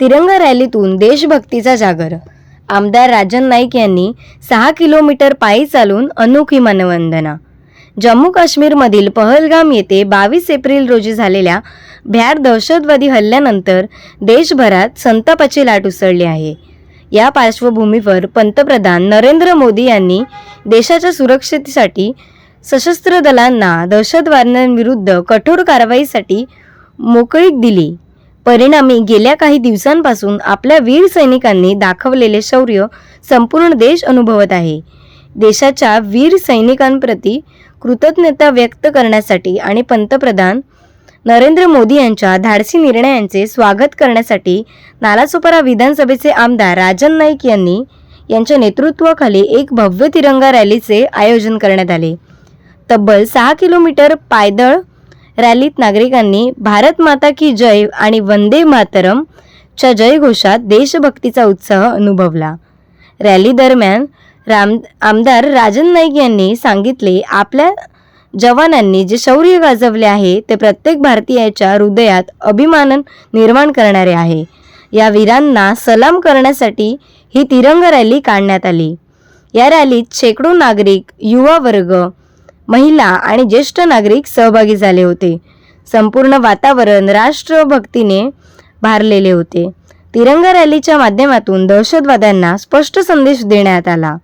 तिरंगा रॅलीतून देशभक्तीचा जागर. आमदार राजन नाईक यांनी सहा किलोमीटर पायी चालून अनोखी मानवंदना. जम्मू काश्मीरमधील पहलगाम येथे बावीस एप्रिल रोजी झालेल्या भ्याड दहशतवादी हल्ल्यानंतर देशभरात संतापाची लाट उसळली आहे. या पार्श्वभूमीवर पंतप्रधान नरेंद्र मोदी यांनी देशाच्या सुरक्षेसाठी सशस्त्र दलांना दहशतवाद्यांविरुद्ध कठोर कारवाईसाठी मोकळीक दिली. परिणामी गेल्या काही दिवसांपासून आपल्या वीर सैनिकांनी दाखवलेले शौर्य संपूर्ण देश अनुभवत आहे. देशाच्या वीर सैनिकांप्रती कृतज्ञता व्यक्त करण्यासाठी आणि पंतप्रधान नरेंद्र मोदी यांच्या धाडसी निर्णयांचे स्वागत करण्यासाठी नालासोपारा विधानसभेचे आमदार राजन नाईक यांनी यांच्या नेतृत्वाखाली एक भव्य तिरंगा रॅलीचे आयोजन करण्यात आले. तब्बल सहा किलोमीटर पायदळ रॅलीत नागरिकांनी भारत माता की जय आणि वंदे मातरम च्या जयघोषात देशभक्तीचा उत्साह अनुभवला. रॅली दरम्यान राम आमदार राजन नाईक यांनी सांगितले आपल्या जवानांनी जे शौर्य गाजवले आहे ते प्रत्येक भारतीयाच्या हृदयात अभिमानन निर्माण करणारे आहे. या वीरांना सलाम करण्यासाठी ही तिरंगा रॅली काढण्यात आली. या रॅलीत शेकडो नागरिक युवा वर्ग महिला आणि ज्येष्ठ नागरिक सहभागी झाले होते. संपूर्ण वातावरण राष्ट्रभक्तीने भारलेले होते. तिरंगा रॅलीच्या माध्यमातून दहशतवाद्यांना स्पष्ट संदेश देण्यात आला.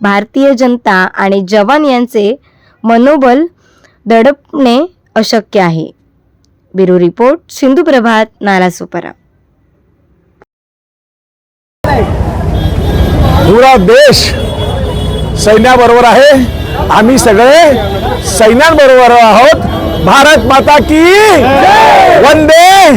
भारतीय जनता आणि जवान यांचे मनोबल दडपणे अशक्य आहे. ब्युरो रिपोर्ट सिंधू प्रभात नालासोपारा पुरा देश सैन्याबरोबर आहे. आम्ही सगळे सैन्यांबरोबर आहोत. भारत माता की वंदे!